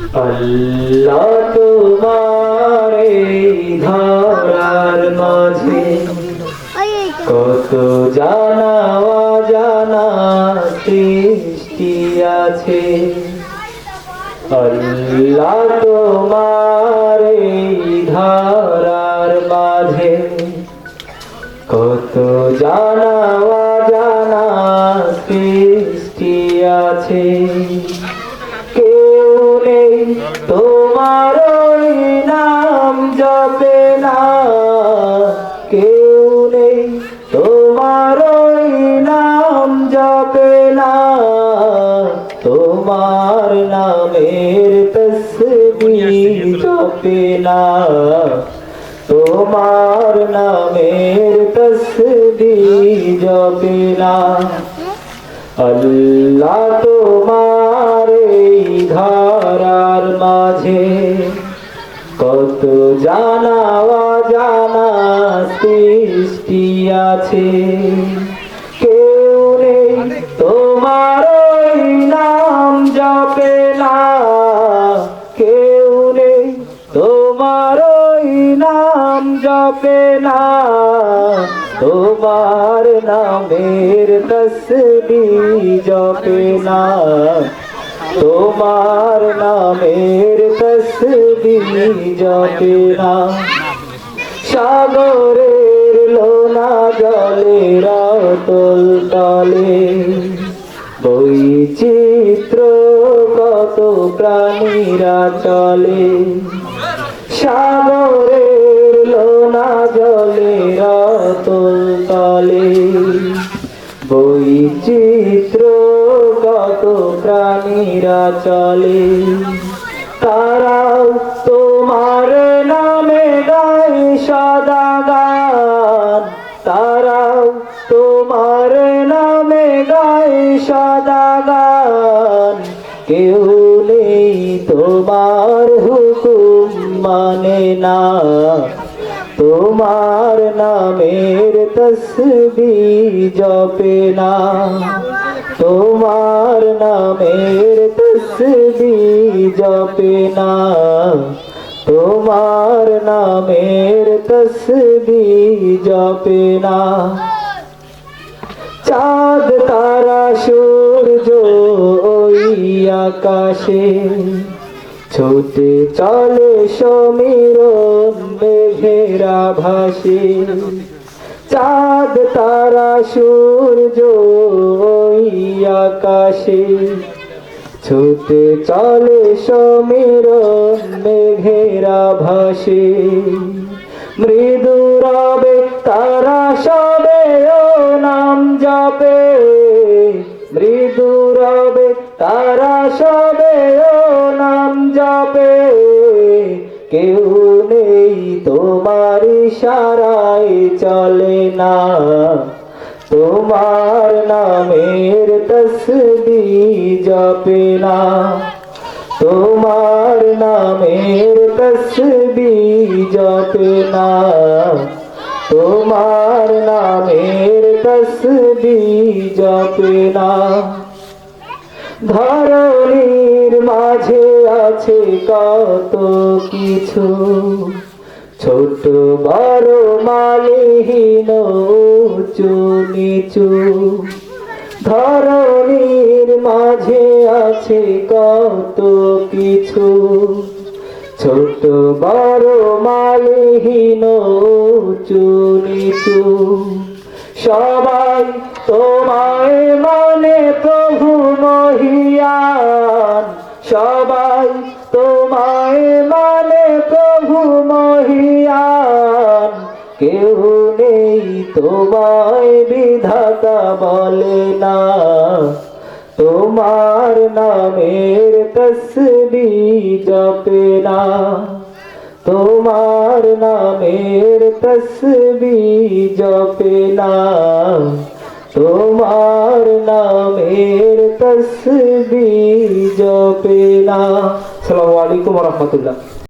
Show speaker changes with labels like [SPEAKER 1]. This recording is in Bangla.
[SPEAKER 1] আল্লাহ তোমার ধরার মাঝে কত জানা অজানা সৃষ্টি আছে। আল্লাহ তোমার ধরার মাঝে কত জানা অজানা সৃষ্টি আছে। কেউ নেই তোমার নাম জপে না। তোমার নামের তসবিহ জপে না। তোমার নামের তসবিহ জপে না। আল্লাহ কত জানা অজানা সৃষ্টি আছে। কেউ নেই তোমার নাম জপে না। কেউ নেই তোমার নাম জপে না। তোমার নামের তসবি জপে না। তোমার নামের তসবি জপে না সাগরের লোনা জলে রাতল তলে। বৈচিত্র কত প্রাণীরা চলে। সাগরের লোনা জলে রাতল তলে। বৈচিত্র কত প্রাণীরা চলে। তারাও তোমার নামে গাই সদা গান। তারাও তোমার নামে গাই সদা গান। কেউ নেই তোমার হুকুম মানে না। তোমার নামের তসবি জপে না। তোমার নামের তসবি জপে না। তোমার নামের তসবি জপে না। চাঁদ, তারা, সূর্য ওই আকাশে ছোটে চলে সমীরণ মেঘেরা ভাসে চাঁদ, তারা, সূর্য আকাশে। ছুটে চলে সমীরণ মেঘেরা ভাসে মৃদু রবে তারা সবে নাম জপে। মৃদু রবে তারা সবে কেউ নেই তোমার ইশারায় চলে না। তোমার নামের তসবি জপে না। তোমার নামের তসবি জপে না। তোমার নামের তসবি জপে না। ধরণীর মাঝে আছে কত কিছু। ছোট, বড়, মালিহীন, উঁচু, নিচু। ধরণীর মাঝে আছে কত কিছু। ছোট, বড়, মালিহীন, উঁচু, নিচু। সবাই তোমায় মানে সবাই তোমায় মানে প্রভু মহিয়ান। কেউ নেই তোমায় বিধাতা বলে না। তোমার নামের তসবি জপে না। তোমার নামের তসবি জপে না। তোমার নামের তসবি জপে না। সালামু আলাইকুম রহমতুল্লাহ।